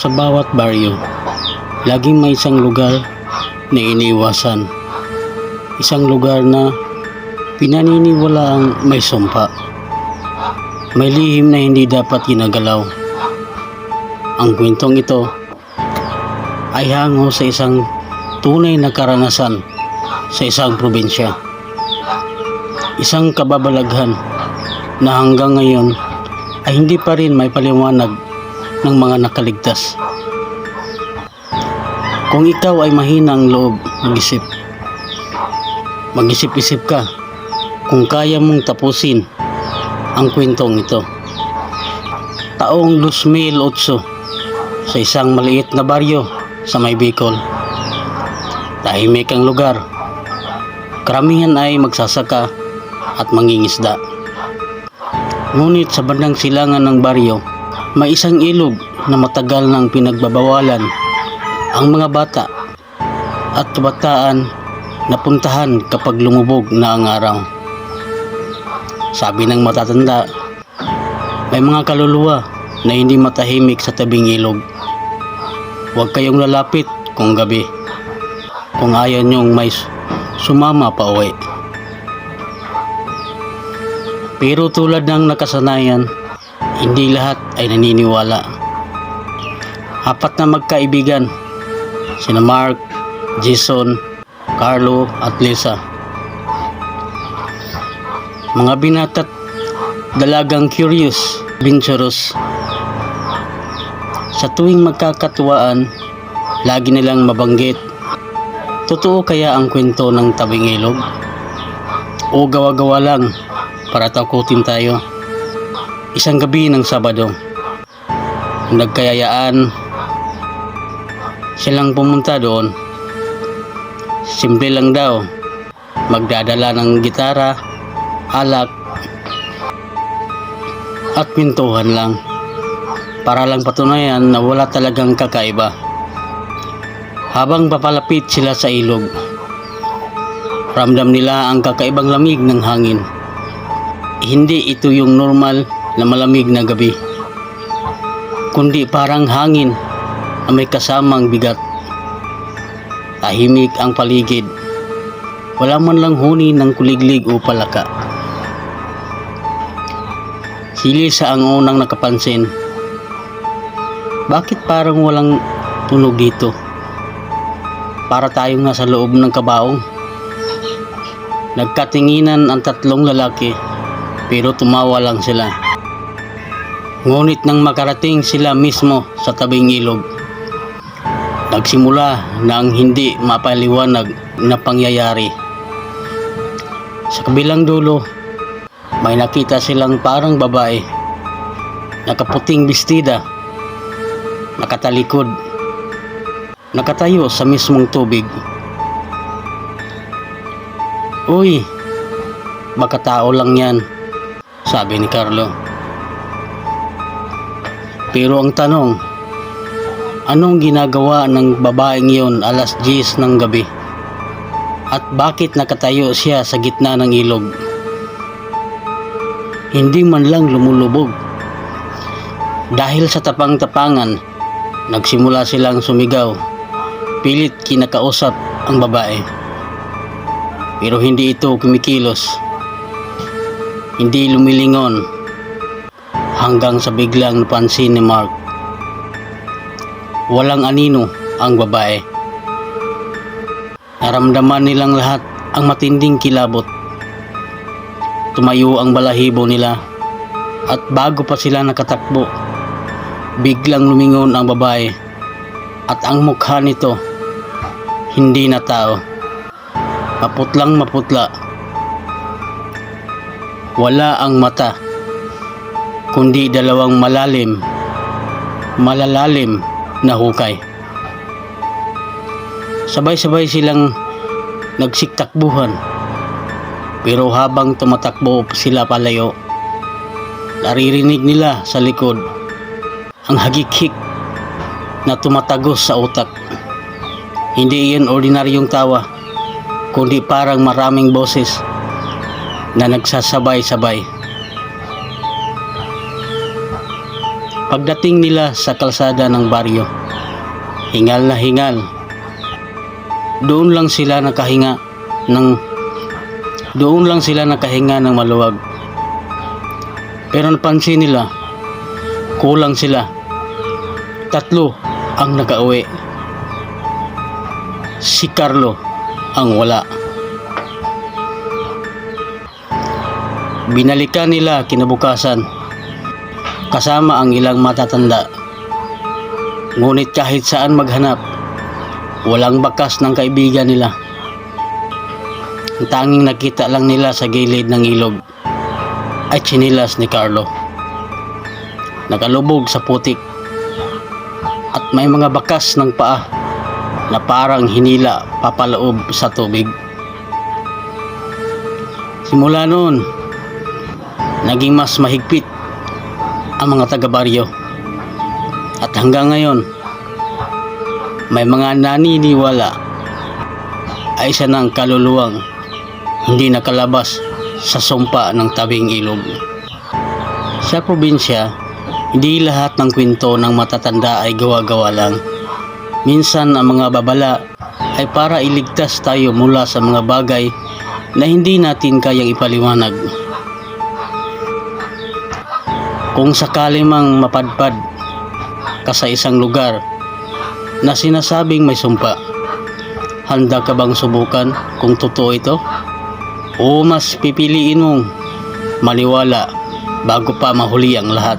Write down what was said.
Sa bawat baryo, laging may isang lugar na iniwasan. Isang lugar na pinaniniwala ang may sumpa. May lihim na hindi dapat ginagalaw. Ang kwentong ito ay hango sa isang tunay na karanasan sa isang probinsya. Isang kababalaghan na hanggang ngayon ay hindi pa rin may paliwanag ng mga nakaligtas. Kung ikaw ay mahinang loob mag-isip, mag-isip-isip ka kung kaya mong tapusin ang kwentong ito. Taong 2008 sa isang maliit na baryo sa May Bicol. Tahimik ang lugar. Karamihan ay magsasaka at mangingisda. Ngunit sa bandang silangan ng baryo, may isang ilog na matagal nang pinagbabawalan ang mga bata at kabataan na puntahan kapag lumubog na ang araw. Sabi ng matatanda, may mga kaluluwa na hindi matahimik sa tabing ilog. Huwag kayong lalapit kung gabi. Kung ayaw niyong may sumama pa uwi. Pero tulad ng nakasanayan, hindi lahat ay naniniwala. Apat na magkaibigan, sina Mark, Jason, Carlo at Lisa. Mga binatat dalagang curious, adventurous. Sa tuwing magkakatuwaan, lagi nilang mabanggit. Totoo kaya ang kwento ng tabing ilog? O gawa-gawa lang para takutin tayo? Isang gabi ng Sabado, nagkayayaan silang pumunta doon. Simple lang daw, magdadala ng gitara, alak, at pintuhan lang para lang patunayan na wala talagang kakaiba. Habang papalapit sila sa ilog, ramdam nila ang kakaibang lamig ng hangin. Hindi ito yung normal na malamig na gabi, kundi parang hangin na may kasamang bigat. Tahimik ang paligid. Wala man lang huni ng kuliglig o palaka. Si Lisa ang unang nakapansin. Bakit parang walang tunog dito? Para tayong nasa loob ng kabaong. Nagkatinginan ang tatlong lalaki pero tumawa lang sila. Ngunit nang makarating sila mismo sa tabing ilog, nagsimula na ang hindi mapaliwanag na pangyayari. Sa kabilang dulo, may nakita silang parang babae, nakaputing bestida, nakatalikod, nakatayo sa mismong tubig. Uy, baka tao lang yan, sabi ni Carlo. Pero ang tanong, anong ginagawa ng babaeng iyon alas 10 ng gabi? At bakit nakatayo siya sa gitna ng ilog? Hindi man lang lumulubog. Dahil sa tapang-tapangan, nagsimula silang sumigaw. Pilit kinakausap ang babae. Pero hindi ito kumikilos. Hindi lumilingon hanggang sa biglang napansin ni Mark. Walang anino ang babae. Naramdaman nilang lahat ang matinding kilabot. Tumayo ang balahibo nila at bago pa sila nakatakbo, biglang lumingon ang babae at ang mukha nito hindi na tao. Maputlang maputla. Wala ang mata kundi dalawang malalim, malalalim na hukay. Sabay-sabay silang nagsiktakbuhan. Pero habang tumatakbo sila palayo, naririnig nila sa likod ang hagikik na tumatagos sa utak. Hindi iyon ordinaryong tawa, kundi parang maraming boses na nagsasabay-sabay. Pagdating nila sa kalsada ng baryo, hingal na hingal. Doon lang sila nakahinga ng doon lang sila nakahinga ng maluwag. Pero napansin nila, kulang sila. Tatlo ang nakauwi. Si Carlo ang wala. Binalikan nila kinabukasan kasama ang ilang matatanda. Ngunit kahit saan maghanap, walang bakas ng kaibigan nila. Ang tanging nakita lang nila sa gilid ng ilog ay chinilas ni Carlo. Nakalubog sa putik at may mga bakas ng paa na parang hinila papaloob sa tubig. Simula noon, naging mas mahigpit ang mga taga-baryo. At hanggang ngayon, may mga naniniwala ay isa ng kaluluwang hindi nakalabas sa sumpa ng tabing ilog. Sa probinsya, hindi lahat ng kwento ng matatanda ay gawa-gawa lang. Minsan ang mga babala ay para iligtas tayo mula sa mga bagay na hindi natin kayang ipaliwanag. Kung sakali mang mapadpad ka sa isang lugar na sinasabing may sumpa, handa ka bang subukan kung totoo ito? O mas pipiliin mong maniwala bago pa mahuli ang lahat?